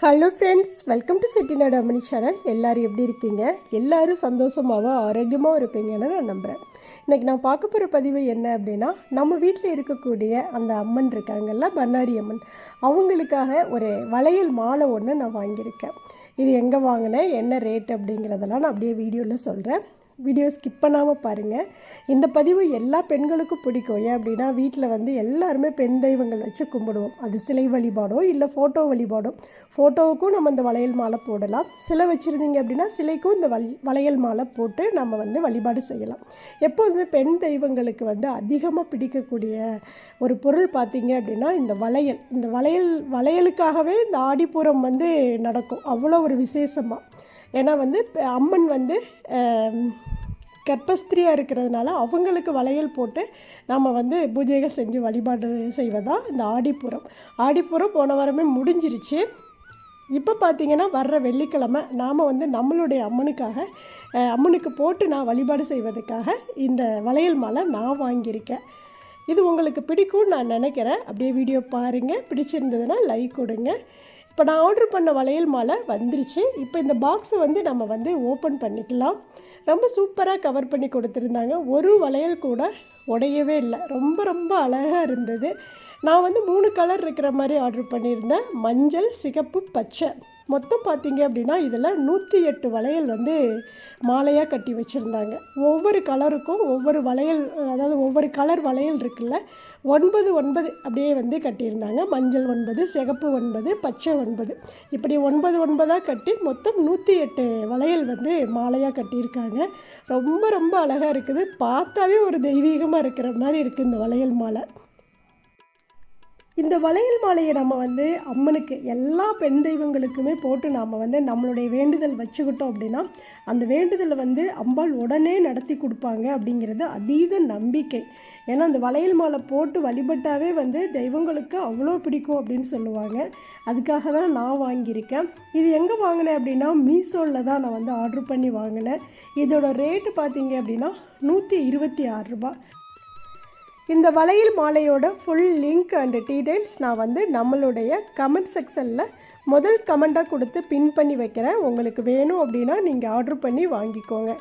Hello friends welcome to Chettinad Ammani channel எல்லோரும் எப்படி இருக்கீங்க? எல்லோரும் சந்தோஷமாகவும் ஆரோக்கியமாக இருப்பீங்கன்னு நான் நம்புகிறேன் இன்றைக்கி நான் பார்க்க போகிற பதிவு என்ன அப்படின்னா நம்ம வீட்டில் இருக்கக்கூடிய அந்த அம்மன் இருக்காங்கல்ல பண்ணாரி அம்மன். அவங்களுக்காக ஒரு வளையல் மாலை ஒன்று நான் வாங்கியிருக்கேன். இது எங்கே வாங்கினேன் என்ன ரேட் அப்படிங்கிறதெல்லாம் நான் அப்படியே வீடியோவில் சொல்கிறேன் வீடியோ ஸ்கிப் பண்ணாமல் பாருங்கள் இந்த பதிவு எல்லா பெண்களுக்கும் பிடிக்கும். ஏன் அப்படின்னா வீட்டில் வந்து எல்லாருமே பெண் தெய்வங்கள் வச்சு கும்பிடுவோம். அது சிலை வழிபாடோ இல்லை ஃபோட்டோ வழிபாடோ. ஃபோட்டோவுக்கும் நம்ம இந்த வளையல் மாலை போடலாம். சிலை வச்சுருந்தீங்க அப்படின்னா சிலைக்கும் இந்த வலி வளையல் மாலை போட்டு நம்ம வந்து வழிபாடு செய்யலாம். எப்போதுமே பெண் தெய்வங்களுக்கு வந்து அதிகமாக பிடிக்கக்கூடிய ஒரு பொருள் பார்த்தீங்க அப்படின்னா இந்த வளையல். இந்த வளையல் வளையலுக்காகவே இந்த ஆடிப்புறம் வந்து நடக்கும். அவ்வளோ ஒரு விசேஷமாக ஏன்னா வந்து அம்மன் வந்து கர்ப்பஸ்திரியாக இருக்கிறதுனால அவங்களுக்கு வளையல் போட்டு நம்ம வந்து பூஜைகள் செஞ்சு வழிபாடு செய்வதா இந்த ஆடிப்புறம். ஆடிப்புறம் போன வாரமே முடிஞ்சிருச்சு. இப்போ பார்த்திங்கன்னா வர்ற வெள்ளிக்கிழமை நாம் வந்து நம்மளுடைய அம்மனுக்காக அம்மனுக்கு போட்டு நான் வழிபாடு செய்வதற்காக இந்த வளையல் மாலை நான் வாங்கியிருக்கேன். இது உங்களுக்கு பிடிக்கும்னு நான் நினைக்கிறேன். அப்படியே வீடியோ பாருங்கள் பிடிச்சிருந்ததுன்னா லைக் கொடுங்க. இப்போ நான் ஆர்டர் பண்ண வளையல் மாலை வந்துருச்சு. இப்போ இந்த பாக்ஸை வந்து நம்ம வந்து ஓப்பன் பண்ணிக்கலாம். ரொம்ப சூப்பராக கவர் பண்ணி கொடுத்துருந்தாங்க. ஒரு வளையல் கூட உடையவே இல்லை. ரொம்ப ரொம்ப அழகாக இருந்தது. நான் வந்து மூணு கலர் இருக்கிற மாதிரி ஆர்டர் பண்ணியிருந்தேன். மஞ்சள் சிகப்பு பச்சை. மொத்தம் பார்த்தீங்க அப்படின்னா இதில் நூற்றி எட்டு வளையல் வந்து மாலையாக கட்டி வச்சுருந்தாங்க. ஒவ்வொரு கலருக்கும் ஒவ்வொரு வளையல் அதாவது ஒவ்வொரு கலர் வளையல் இருக்குல்ல ஒன்பது ஒன்பது அப்படியே வந்து கட்டியிருந்தாங்க. மஞ்சள் ஒன்பது சிகப்பு ஒன்பது பச்சை ஒன்பது. இப்படி ஒன்பது ஒன்பதாக கட்டி மொத்தம் நூற்றி எட்டு வளையல் வந்து மாலையாக கட்டியிருக்காங்க. ரொம்ப ரொம்ப அழகாக இருக்குது. பார்த்தாவே ஒரு தெய்வீகமாக இருக்கிற மாதிரி இருக்குது இந்த வளையல் மாலை. இந்த வளையல் மாலையை நம்ம வந்து அம்மனுக்கு எல்லா பெண் தெய்வங்களுக்குமே போட்டு நாம் வந்து நம்மளுடைய வேண்டுதல் வச்சுக்கிட்டோம் அப்படின்னா அந்த வேண்டுதலை வந்து அம்பாள் உடனே நடத்தி கொடுப்பாங்க அப்படிங்கிறது அதீத நம்பிக்கை. ஏன்னா அந்த வளையல் மாலை போட்டு வழிபட்டாவே வந்து தெய்வங்களுக்கு அவ்வளோ பிடிக்கும் அப்படின்னு சொல்லுவாங்க. அதுக்காக தான் நான் வாங்கியிருக்கேன். இது எங்கே வாங்கினேன் அப்படின்னா மீஷோவில் தான் நான் வந்து ஆர்டர் பண்ணி வாங்கினேன். இதோட ரேட்டு பார்த்தீங்க அப்படின்னா நூற்றி இருபத்தி ஆறு இந்த வளையல் மாலையோட ஃபுல் லிங்க் அண்ட் டீடைல்ஸ் நான் வந்து நம்மளுடைய கமெண்ட் செக்ஷனில் முதல் கமெண்ட்டாக கொடுத்து பின் பண்ணி வைக்கிறேன். உங்களுக்கு வேணும் அப்படின்னா நீங்கள் ஆர்டர் பண்ணி வாங்கிக்கோங்க.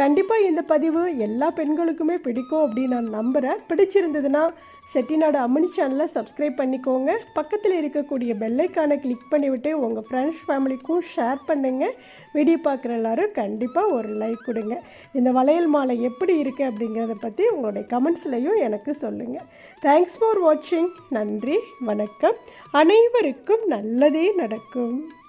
கண்டிப்பாக இந்த பதிவு எல்லா பெண்களுக்குமே பிடிக்கும் அப்படின்னு நான் நம்புகிறேன் பிடிச்சிருந்ததுன்னா செட்டிநாடு அம்மனி சேனலை சப்ஸ்கிரைப் பண்ணிக்கோங்க. பக்கத்தில் இருக்கக்கூடிய பெல்லைக்கானை கிளிக் பண்ணிவிட்டு உங்கள் ஃப்ரெண்ட்ஸ் ஃபேமிலிக்கும் ஷேர் பண்ணுங்கள் வீடியோ பார்க்குற எல்லாரும் கண்டிப்பாக ஒரு லைக் கொடுங்க. இந்த வளையல் மாலை எப்படி இருக்குது அப்படிங்கிறத பற்றி உங்களுடைய கமெண்ட்ஸ்லையும் எனக்கு சொல்லுங்கள் தேங்க்ஸ் ஃபார் வாட்சிங் நன்றி வணக்கம். அனைவருக்கும் நல்லதே நடக்கும்.